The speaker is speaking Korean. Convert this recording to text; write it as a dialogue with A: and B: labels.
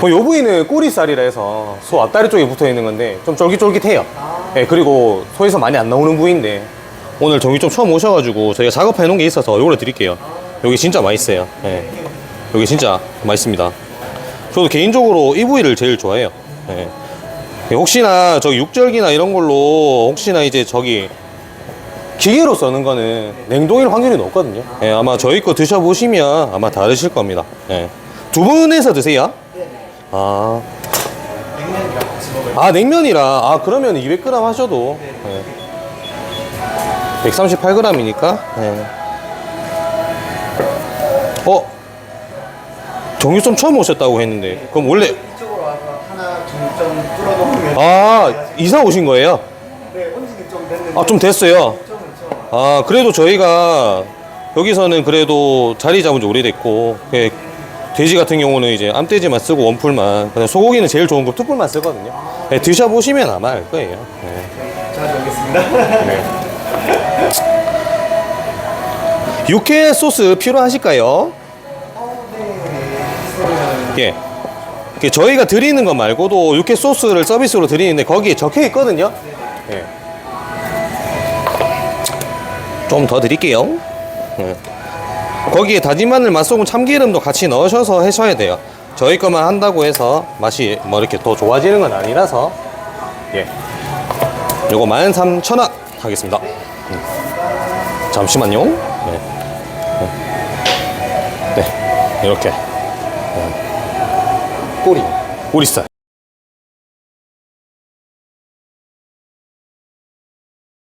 A: 어, 요 부위는 꼬리살이라 해서 소 앞다리 쪽에 붙어 있는 건데 좀 쫄깃쫄깃해요. 예, 그리고 소에서 많이 안 나오는 부위인데 오늘 저기 좀 처음 오셔가지고 저희가 작업해 놓은 게 있어서 요걸 드릴게요. 여기 진짜 맛있어요. 예. 여기 진짜 맛있습니다. 저도 개인적으로 이 부위를 제일 좋아해요. 예. 예, 혹시나 저기 육절기나 이런 걸로 혹시나 이제 저기 기계로 써는 거는 냉동일 확률이 높거든요. 예, 아마 저희 거 드셔보시면 아마 다르실 겁니다. 예. 두 분에서 드세요? 아. 아, 냉면이라. 아, 그러면 200g 하셔도. 예. 138g이니까. 예. 어? 좀 처음 오셨다고 했는데. 그럼 원래.
B: 이쪽으로 와서 하나 중점 뚫어놓으면
A: 아, 이사 오신 거예요?
B: 네, 온지는 좀 됐는데
A: 아, 좀 됐어요.
B: 점은 처음
A: 아, 그래도 저희가 여기서는 그래도 자리 잡은 지 오래됐고, 예, 돼지 같은 경우는 이제 암돼지만 쓰고 원풀만, 그냥 소고기는 제일 좋은 거 투풀만 쓰거든요. 예, 드셔보시면 아마 알 거예요. 예.
B: 자주 오겠습니다.
A: 네. 육회 소스 필요하실까요? 예. 그 저희가 드리는 것 말고도 육회 소스를 서비스로 드리는데 거기에 적혀 있거든요. 예. 좀 더 드릴게요. 예. 거기에 다진 마늘, 맛소금, 참기름도 같이 넣으셔서 하셔야 돼요. 저희 것만 한다고 해서 맛이 뭐 이렇게 더 좋아지는 건 아니라서 예. 요거 13,000원 하겠습니다. 음. 잠시만요. 네. 네. 네. 이렇게. 네. 꼬리. 꼬리살.